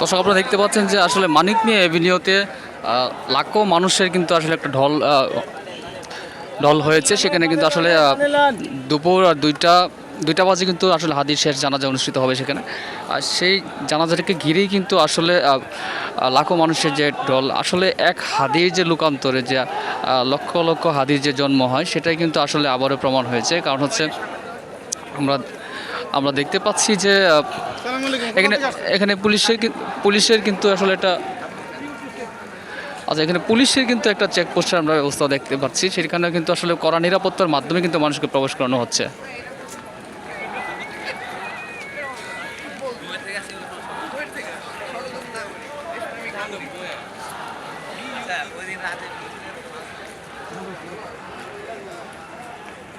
দর্শক, আপনারা দেখতে পাচ্ছেন যে আসলে মানিক নিয়ে এভিনিউতে লাখো মানুষের কিন্তু আসলে একটা ঢল ঢল হয়েছে। সেখানে কিন্তু আসলে দুপুর আর দুইটা দুইটা বাজে কিন্তু আসলে হাদির শেষ জানাজা অনুষ্ঠিত হবে সেখানে। আর সেই জানাজাটাকে ঘিরেই কিন্তু আসলে লাখো মানুষের যে ঢল, আসলে এক হাদির যে লোকান্তরে যে লক্ষ লক্ষ হাদির যে জন্ম হয়, সেটাই কিন্তু আসলে আবারও প্রমাণ হয়েছে। কারণ হচ্ছে আমরা আমরা দেখতে পাচ্ছি যে এখানে এখানে পুলিশের পুলিশের কিন্তু আসলে একটা আচ্ছা এখানে পুলিশের কিন্তু একটা চেকপোস্টের আমরা ব্যবস্থা দেখতে পাচ্ছি, সেখানে কিন্তু আসলে কড়া নিরাপত্তার মাধ্যমে কিন্তু মানুষকে প্রবেশ করানো হচ্ছে।